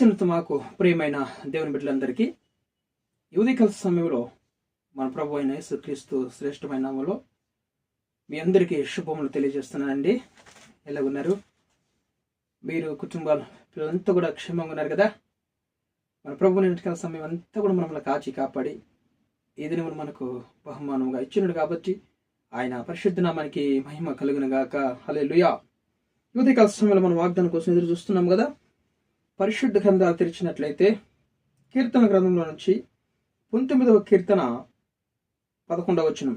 అత్యున్నత మాకు ప్రియమైన దేవుని బిడ్డలందరికీ యువతికల సమయంలో మన ప్రభు అయిన యేసుక్రీస్తు శ్రేష్టమైన నామంలో మీ అందరికీ శుభములు తెలియజేస్తున్నానండి. ఎలా ఉన్నారు? మీరు కుటుంబాలు పిల్లలంతా కూడా క్షేమంగా ఉన్నారు కదా? మన ప్రభు ఇంటికల సమయం అంతా కూడా మనల్ని కాచి కాపాడి ఏదైనా మనకు బహుమానంగా ఇచ్చినాడు కాబట్టి ఆయన పరిశుద్ధ నామానికి మహిమ కలుగును గాక. హలే లుయా యువతికాల సమయంలో మనం వాగ్దానం కోసం ఎదురు చూస్తున్నాం కదా? పరిశుద్ధ గ్రంథాలు తెరిచినట్లయితే కీర్తన గ్రంథంలో నుంచి పంతొమ్మిదవ కీర్తన పదకొండవ వచనం.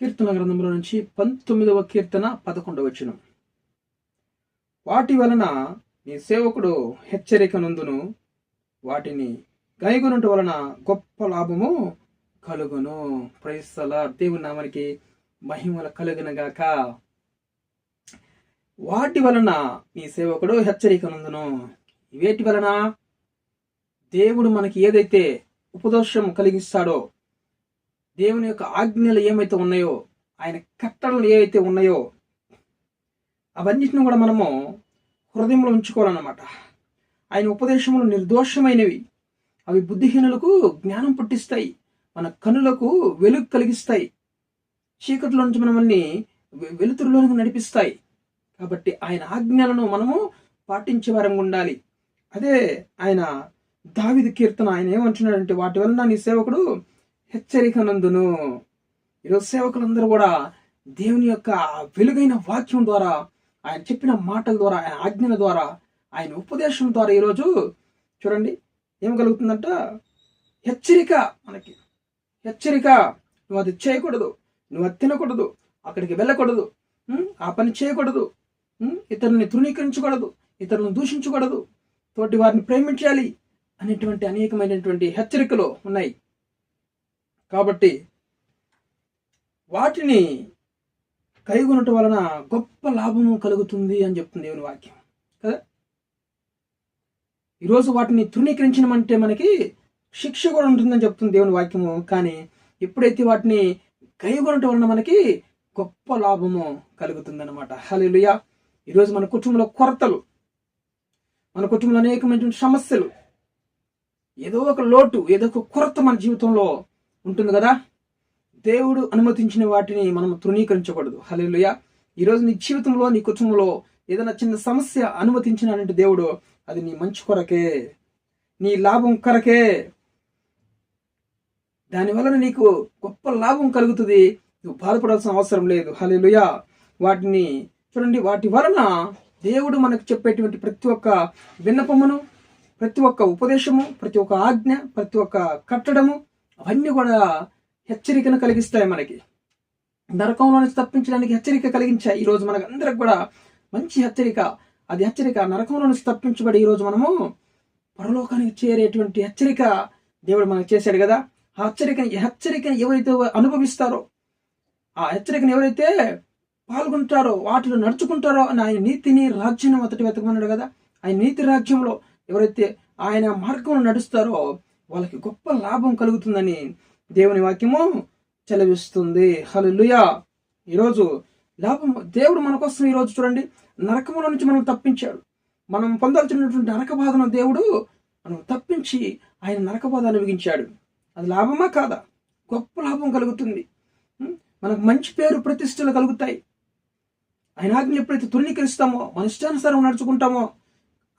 కీర్తన గ్రంథంలో నుంచి పంతొమ్మిదవ కీర్తన పదకొండవ వచనం. వాటి వలన నీ సేవకుడు హెచ్చరిక నందును వాటిని గైగొనుట వలన గొప్ప లాభము కలుగును. ప్రైస్తల దేవుని నామనికి మహిమల కలుగునగాక. వాటి వలన నీ సేవకుడు హెచ్చరిక నందును. వేటి వలన దేవుడు మనకి ఏదైతే ఉపదోషం కలిగిస్తాడో దేవుని యొక్క ఆజ్ఞలు ఏమైతే ఉన్నాయో ఆయన కట్టడలు ఏవైతే ఉన్నాయో అవన్నిటిని కూడా మనము హృదయంలో ఉంచుకోవాలన్నమాట. ఆయన ఉపదేశములు నిర్దోషమైనవి. అవి బుద్ధిహీనులకు జ్ఞానం పుట్టిస్తాయి. మన కనులకు వెలుగు కలిగిస్తాయి. చీకటిలో నుంచి మనల్ని వెలుతురులోనికి నడిపిస్తాయి. కాబట్టి ఆయన ఆజ్ఞలను మనము పాటించే వారంగా ఉండాలి. అదే ఆయన దావిది కీర్తన ఆయన ఏమంటున్నాడంటే వాటి వలన నీ సేవకుడు హెచ్చరిక నందును ఈరోజు సేవకులందరూ కూడా దేవుని యొక్క వెలుగైన వాక్యం ద్వారా ఆయన చెప్పిన మాటల ద్వారా ఆయన ఆజ్ఞల ద్వారా ఆయన ఉపదేశం ద్వారా ఈరోజు చూడండి ఏం కలుగుతుందంట హెచ్చరిక మనకి. హెచ్చరిక నువ్వు అది చేయకూడదు. నువ్వు అది తినకూడదు. అక్కడికి వెళ్ళకూడదు. ఆ పని చేయకూడదు. ఇతరుని తృణీకరించకూడదు ఇతరులను దూషించకూడదు తోటి వారిని ప్రేమించాలి అనేటువంటి అనేకమైనటువంటి హెచ్చరికలు ఉన్నాయి. కాబట్టి వాటిని కైగొనటం వలన గొప్ప లాభము కలుగుతుంది అని చెప్తుంది దేవుని వాక్యం. కదా? ఈరోజు వాటిని తృణీకరించడమంటే మనకి శిక్ష కూడా ఉంటుందని చెప్తుంది దేవుని వాక్యము. కానీ ఎప్పుడైతే వాటిని కైగొనటం వలన మనకి గొప్ప లాభము కలుగుతుందన్నమాట. హలో ఈరోజు మన కుటుంబంలో కొరతలు మన కుటుంబంలో అనేకమైనటువంటి సమస్యలు ఏదో ఒక లోటు ఏదో ఒక కొరత మన జీవితంలో ఉంటుంది కదా? దేవుడు అనుమతించిన వాటిని మనం తృణీకరించకూడదు. హలేలుయ ఈరోజు నీ జీవితంలో నీ కుటుంబంలో ఏదైనా చిన్న సమస్య అనుమతించినాడంటే దేవుడు అది నీ మంచి కొరకే నీ లాభం కొరకే. దానివలన నీకు గొప్ప లాభం కలుగుతుంది. నువ్వు బాధపడాల్సిన అవసరం లేదు. హల్లెలూయ. వాటిని చూడండి వాటి వలన దేవుడు మనకు చెప్పేటువంటి ప్రతి ఒక్క విన్నపమును ప్రతి ఒక్క ఉపదేశము ప్రతి ఒక్క ఆజ్ఞ ప్రతి ఒక్క కట్టడము అవన్నీ కూడా హెచ్చరికను కలిగిస్తాయి మనకి. నరకంలో నుంచి తప్పించడానికి హెచ్చరిక కలిగించాయి. ఈరోజు మనకు అందరికి కూడా మంచి హెచ్చరిక. అది హెచ్చరిక నరకంలో నుంచి తప్పించబడి ఈరోజు మనము పరలోకానికి చేరేటువంటి హెచ్చరిక దేవుడు మనకు చేశాడు కదా. ఆ హెచ్చరికని హెచ్చరికని ఎవరైతే అనుభవిస్తారో ఆ హెచ్చరికను ఎవరైతే పాల్గొంటారో వాటిలో నడుచుకుంటారో అని ఆయన నీతిని రాజ్యాన్ని మొదటి వెతకమన్నాడు కదా. ఆయన నీతి రాజ్యంలో ఎవరైతే ఆయన మార్గంలో నడుస్తారో వాళ్ళకి గొప్ప లాభం కలుగుతుందని దేవుని వాక్యము చెలవిస్తుంది. హలుయా ఈరోజు లాభం దేవుడు మన కోసం ఈరోజు చూడండి నరకముల నుంచి మనం తప్పించాడు. మనం పొందాల్సినటువంటి నరక బాధను దేవుడు మనం తప్పించి ఆయన నరక బాధ అనుభవించాడు అది లాభమా కాదా? గొప్ప లాభం కలుగుతుంది. మనకు మంచి పేరు ప్రతిష్టలు కలుగుతాయి. ఆయన ఆజ్ఞలు ఎప్పుడైతే తృణీకరిస్తామో మన ఇష్టానుసారం నడుచుకుంటామో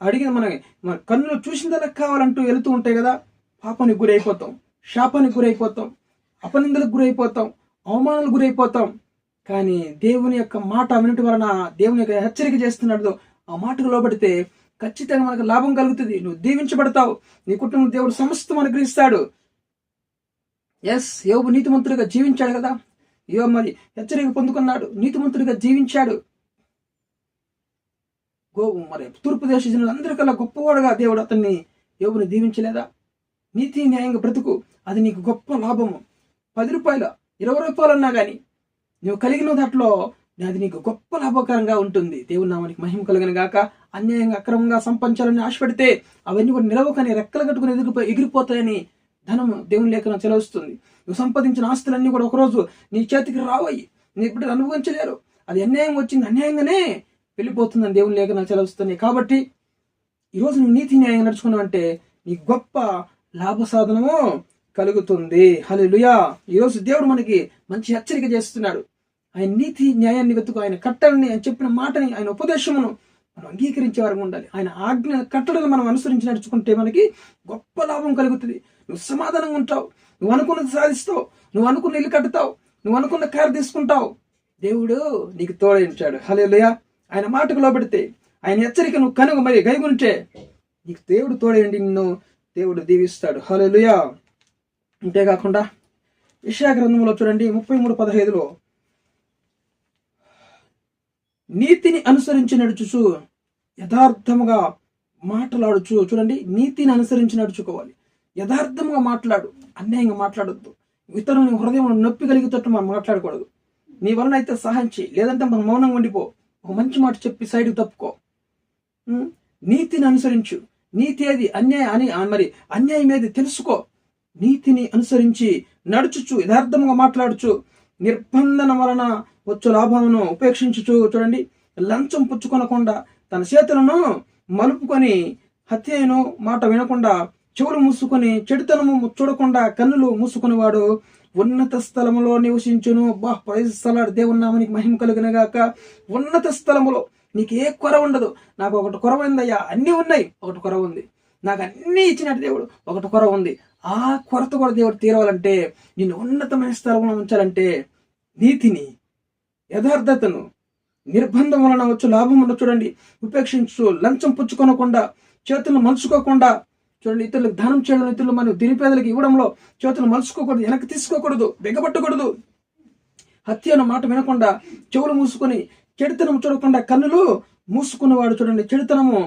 అడిగిన మన మన కన్నులో చూసిందలా కావాలంటూ వెళుతూ ఉంటాయి కదా పాపానికి గురైపోతాం శాపానికి గురైపోతాం అపనిందలకు గురైపోతాం అవమానాలకు గురైపోతాం. కానీ దేవుని యొక్క మాట వినటి వలన దేవుని యొక్క హెచ్చరిక చేస్తున్నాడు ఆ మాటకు లోబడితే ఖచ్చితంగా మనకు లాభం కలుగుతుంది. నువ్వు దీవించబడతావు. నీ కుటుంబం దేవుడు సమస్తం అనుగ్రహిస్తాడు. ఎస్ యోబు నీతిమంతుడిగా జీవించాడు కదా. యో మరి హెచ్చరిక పొందుకున్నాడు. నీతిమంతుడిగా జీవించాడు. గో మరి తూర్పు దేశ జనులందరికల్లా గొప్పవాడుగా దేవుడు అతన్ని యోబుని దీవించలేదా? నీతి న్యాయంగా బ్రతుకు. అది నీకు గొప్ప లాభము. పది రూపాయలు ఇరవై రూపాయలు అన్నా కానీ నువ్వు కలిగిన దాంట్లో అది నీకు గొప్ప లాభకరంగా ఉంటుంది. దేవుని నామానికి మహిమ కలిగిన గాక. అన్యాయంగా అక్రమంగా సంపంచాలని ఆశపడితే అవన్నీ కూడా నిలవకని రెక్కలు కట్టుకుని ఎగిరిపో ఎగిరిపోతాయని ధనం దేవుని లేఖన చెలవుస్తుంది. నువ్వు సంపాదించిన ఆస్తులన్నీ కూడా ఒకరోజు నీ చేతికి రావయి నీ ఇప్పుడు అనుభవించలేరు. అది అన్యాయం వచ్చింది అన్యాయంగానే వెళ్ళిపోతుందని దేవుని లేఖనాలు చెలవుస్తుంది కాబట్టి ఈరోజు నువ్వు నీతి న్యాయం నడుచుకున్నావు అంటే నీ గొప్ప లాభ సాధనము కలుగుతుంది. హల్లెలూయా. ఈరోజు దేవుడు మనకి మంచి హెచ్చరిక చేస్తున్నాడు. ఆయన నీతి న్యాయాన్ని వెతుకు ఆయన కట్టలని ఆయన చెప్పిన మాటని ఆయన ఉపదేశమును మనం అంగీకరించే వరకు ఉండాలి. ఆయన ఆజ్ఞ కట్టడలు మనం అనుసరించి నడుచుకుంటే మనకి గొప్ప లాభం కలుగుతుంది. నువ్వు సమాధానంగా ఉంటావు. నువ్వు అనుకున్నది సాధిస్తావు. నువ్వు అనుకున్న ఇల్లు కట్టుతావు. నువ్వు అనుకున్న కారు తీసుకుంటావు. దేవుడు నీకు తోడైంచాడు హల్లెలూయా. ఆయన మాటకు లోబడితే ఆయన హెచ్చరికను కనుగ మరి గైగుంటే నీకు దేవుడు తోడేయండి నిన్ను దేవుడు దీవిస్తాడు. హల్లెలూయా. అంతేకాకుండా విషయా గ్రంథంలో చూడండి ముప్పై మూడు పదహైదులో నీతిని అనుసరించి నడుచుచు యథార్థముగా మాట్లాడుచు. చూడండి నీతిని అనుసరించి నడుచుకోవాలి. యథార్థముగా మాట్లాడు అన్యాయంగా మాట్లాడొద్దు. ఇతరుని హృదయం నొప్పి కలిగేటట్టు మనం మాట్లాడకూడదు. నీ వలన అయితే సహాయం చేయి. లేదంటే మనం మౌనంగా ఉండిపో. ఒక మంచి మాట చెప్పి సైడ్కి తప్పుకో. నీతిని అనుసరించు. నీతి ఏది? అన్యాయ అని మరి అన్యాయం ఏది తెలుసుకో. నీతిని అనుసరించి నడుచుచు యథార్థముగా మాట్లాడుచు. నిర్బంధన వలన వచ్చు లాభమును ఉపేక్షించుచు. చూడండి లంచం పుచ్చుకొనకుండా తన చేతులను మలుపుకొని హత్యను మాట వినకుండా చెవులు మూసుకొని చెడుతనము చూడకుండా కన్నులు మూసుకునేవాడు ఉన్నత స్థలములో నివసించును. బా స్థలాడు దేవుని నామానికి మహిమ కలిగిన గాక ఉన్నత స్థలములో నీకు ఏ కొర ఉండదు. నాకు ఒకటి కొర ఉందయ్యా. అన్నీ ఉన్నాయి. ఒకటి కొర ఉంది. నాకు అన్నీ ఇచ్చినట్టు దేవుడు. ఒకటి కొర ఉంది. ఆ కొరత కూడా దేవుడు తీరవాలంటే నిన్ను ఉన్నతమైన స్థలంలో ఉంచాలంటే నీతిని యథార్థతను నిర్బంధం వలన వచ్చు లాభములు చూడండి. ఉపేక్షించు లంచం పుచ్చుకొనకుండా చేతులను మలుచుకోకుండా చూడండి ఇతరులకు దానం చేయడం ఇతరులు మనం దినిపేదలకు ఇవ్వడంలో చేతులు మలుచుకోకూడదు వెనక్కి తీసుకోకూడదు బిగబట్టకూడదు హత్య అన్న మాట వినకుండా చెవులు మూసుకొని చెడుతనం చూడకుండా కన్నులు మూసుకున్నవాడు చూడండి చెడుతనము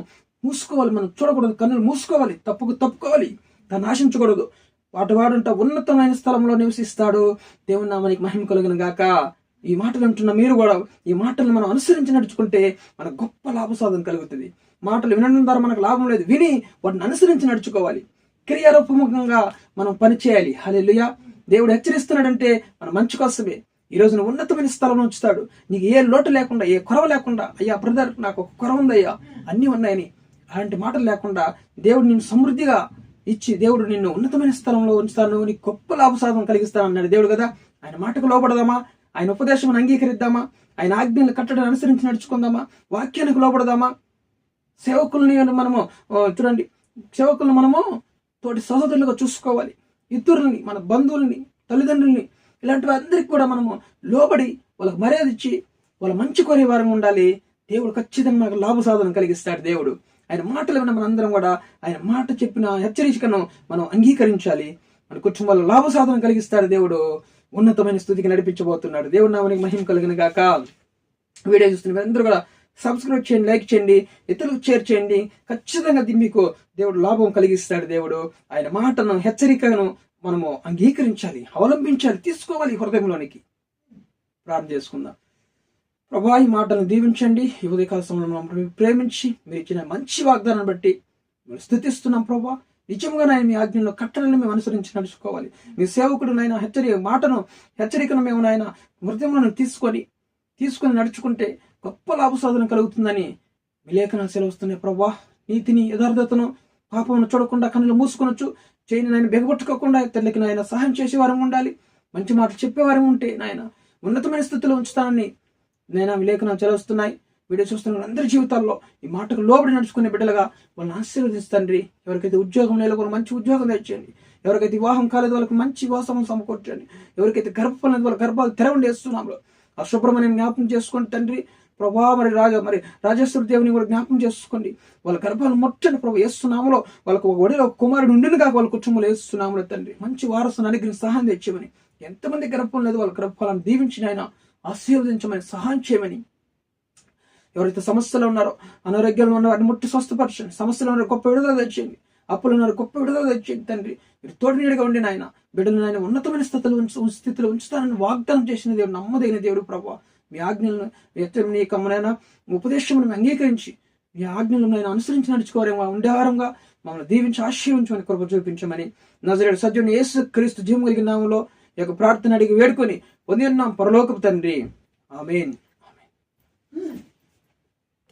మూసుకోవాలి మనం చూడకూడదు కన్నులు మూసుకోవాలి తప్పుకు తప్పుకోవాలి దాన్ని ఆశించకూడదు. వాటి వాడుంట ఉన్నతమైన స్థలంలో నివసిస్తాడు. దేవుని నామానికి మహిమ కలిగిన గాక. ఈ మాటలు అంటున్న మీరు కూడా ఈ మాటలను మనం అనుసరించి నడుచుకుంటే మనకు గొప్ప లాభ సాధన కలుగుతుంది. మాటలు వినడం ద్వారా మనకు లాభం లేదు. విని వాటిని అనుసరించి నడుచుకోవాలి. క్రియారూపముఖంగా మనం పని చేయాలి. దేవుడు హెచ్చరిస్తున్నాడంటే మన మంచి కోసమే. ఈ రోజున ఉన్నతమైన స్థలంలో ఉంచుతాడు. నీకు ఏ లోటు లేకుండా ఏ కొరవ లేకుండా అయ్యా బ్రదర్ నాకు ఒక కొరవ ఉందయ్యా అన్నీ ఉన్నాయని. అలాంటి మాటలు లేకుండా దేవుడు నిన్ను సమృద్ధిగా ఇచ్చి దేవుడు నిన్ను ఉన్నతమైన స్థలంలో ఉంచుతాను. నీకు గొప్ప లాభసాధం కలిగిస్తాను అన్నాడు దేవుడు కదా. ఆయన మాటకు లోపడదామా ఆయన ఉపదేశం అంగీకరిద్దామా? ఆయన ఆజ్ఞలు కట్టడం అనుసరించి నడుచుకుందామా? వాక్యానికి లోపడదామా సేవకుల్ని మనము చూడండి. సేవకులను మనము తోటి సహోదరులుగా చూసుకోవాలి. ఇతరులని మన బంధువుల్ని తల్లిదండ్రుల్ని ఇలాంటి అందరికి కూడా మనము లోబడి వాళ్ళకి మర్యాద ఇచ్చి వాళ్ళ మంచి కోరే వారం ఉండాలి. దేవుడు ఖచ్చితంగా మనకు లాభ సాధన కలిగిస్తాడు దేవుడు. ఆయన మాటలు విన్న మనందరం కూడా ఆయన మాట చెప్పిన హెచ్చరికను మనం అంగీకరించాలి. మన కుటుంబాల్లో లాభ సాధన కలిగిస్తాడు దేవుడు. ఉన్నతమైన స్థుతికి నడిపించబోతున్నాడు. దేవుడు నామనికి మహిమ కలిగిన గాక. వీడియో చూస్తున్న అందరూ కూడా సబ్స్క్రైబ్ చేయండి లైక్ చేయండి ఇతరులకు షేర్ చేయండి. ఖచ్చితంగా మీకు దేవుడు లాభం కలిగిస్తాడు దేవుడు. ఆయన మాటను హెచ్చరికను మనము అంగీకరించాలి అవలంబించాలి తీసుకోవాలి హృదయంలోనికి. ప్రార్థన చేసుకుందాం. ప్రభా ఈ మాటను దీవించండి. ఈ ఉదయకాల సమయంలో ప్రేమించి మీరు ఇచ్చిన మంచి వాగ్దానాన్ని బట్టి మేము స్థుతిస్తున్నాం ప్రభా. నిజంగా నాయన మీ ఆజ్ఞలో కట్టలను మేము అనుసరించి నడుచుకోవాలి. మీ సేవకుడు నాయన హెచ్చరిక మాటను హెచ్చరికను మేము నాయన హృదయంలో తీసుకొని తీసుకొని నడుచుకుంటే గొప్ప లాభసాధన కలుగుతుందని విలేఖనాలు సెలవుస్తున్నాయి. ప్రభా నీతిని యథార్థతను పాపమును చూడకుండా కన్నులు మూసుకొనొచ్చు. చేయని నాయన బెగబట్టుకోకుండా తల్లికి నాయన సహాయం చేసేవారం ఉండాలి. మంచి మాటలు చెప్పేవారం ఉంటే నాయన ఉన్నతమైన స్థితిలో ఉంచుతానని నేను విలేఖనాలు చెలవుస్తున్నాయి వీడియో చూస్తున్న వాళ్ళందరి జీవితాల్లో ఈ మాటకు లోబడి నడుచుకునే బిడ్డలుగా వాళ్ళని ఆశీర్వదిస్తండ్రి ఎవరికైతే ఉద్యోగం లేదు లేకుండా మంచి ఉద్యోగం తెచ్చండి ఎవరికైతే వివాహం కాలేదు వాళ్ళకి మంచి వివాహం సమకూర్చండి. ఎవరికైతే గర్భం లేదు వాళ్ళ గర్భాలు తెరవండి వేస్తున్నాము ఆ శుభ్రమణ్యం జ్ఞాపకం చేసుకోండి తండ్రి. ప్రభా మరి రాజా మరి రాజేశ్వర దేవుని కూడా జ్ఞాపకం చేసుకోండి. వాళ్ళ గర్భాలు మొట్టని ప్రభు వేస్తున్నాములో వాళ్ళకు ఒక ఒడిలో కుమారుడు ఉండిన కాక వాళ్ళ కుటుంబంలో వేస్తున్నాములో తండ్రి. మంచి వారసుని అనుగ్రహం సహాయం తెచ్చేమని. ఎంతమంది గర్భం లేదు వాళ్ళ గర్భాలను దీవించిన ఆయన. ఆశీర్వదించమని సహాయం చేయమని. ఎవరైతే సమస్యలు ఉన్నారో అనారోగ్యంలో ఉన్న వాటిని ముట్టి స్వస్థపరచండి. సమస్యలు ఉన్నారో గొప్ప విడుదల తెచ్చేయండి. అప్పులు ఉన్నారు గొప్ప విడుదల తెచ్చేయండి తండ్రి. మీరు తోడు నీడగా ఉండి నాయన బిడ్డలు నాయన ఉన్నతమైన స్థితిలో ఉంచు స్థితిలో ఉంచుతానని వాగ్దానం చేసిన దేవుడు నమ్మదైన దేవుడు ప్రభు. మీ ఆజ్ఞలను మీ యొక్క మనైనా కమ్మనైనా అంగీకరించి మీ ఆజ్ఞలను నేను అనుసరించి నడుచుకోవారేమో ఉండేవారంగా మమ్మల్ని దీవించి ఆశీర్వించమని కృప చూపించమని నజరేడు సజ్జుని యేసు క్రీస్తు జీవం కలిగిన నామంలో ఈ యొక్క ప్రార్థన అడిగి వేడుకొని పొంది ఉన్నాం పరలోకపు తండ్రి. ఆమెన్.